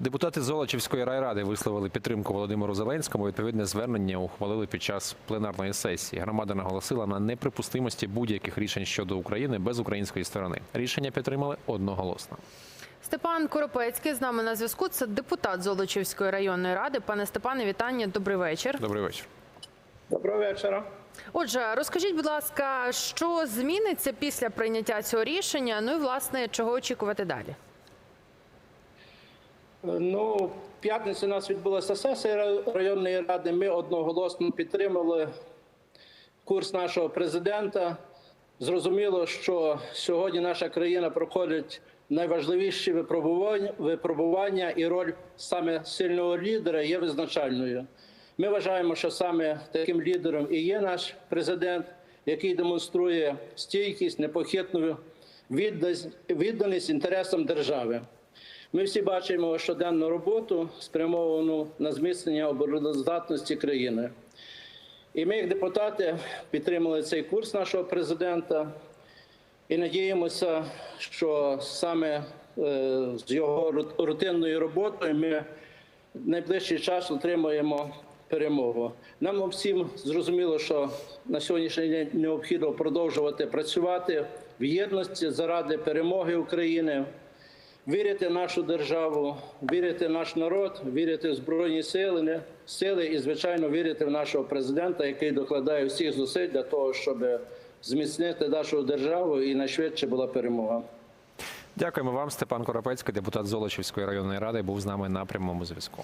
Депутати Золочівської райради висловили підтримку Володимиру Зеленському. Відповідне звернення ухвалили під час пленарної сесії. Громада наголосила на неприпустимості будь-яких рішень щодо України без української сторони. Рішення підтримали одноголосно. Степан Коропецький з нами на зв'язку. Це депутат Золочівської районної ради. Пане Степане, вітання. Добрий вечір. Добрий вечір. Доброго вечора. Отже, розкажіть, будь ласка, що зміниться після прийняття цього рішення? Ну і власне чого очікувати далі? Ну, в п'ятницю у нас відбулася сесія районної ради. Ми одноголосно підтримали курс нашого президента. Зрозуміло, що сьогодні наша країна проходить найважливіші випробування, і роль саме сильного лідера є визначальною. Ми вважаємо, що саме таким лідером і є наш президент, який демонструє стійкість, непохитну відданість інтересам держави. Ми всі бачимо щоденну роботу, спрямовану на зміцнення обороноздатності країни. І ми, як депутати, підтримали цей курс нашого президента і надіємося, що саме е, з його рут- рутинною роботою ми в найближчий час отримаємо перемогу. Нам всім зрозуміло, що на сьогоднішній день необхідно продовжувати працювати в єдності заради перемоги України вірити в нашу державу, вірити в наш народ, вірити в збройні сили, сили і, звичайно, вірити в нашого президента, який докладає всіх зусиль для того, щоб зміцнити нашу державу і найшвидше була перемога. Дякуємо вам, Степан Коропецький, депутат Золочівської районної ради, був з нами на прямому зв'язку.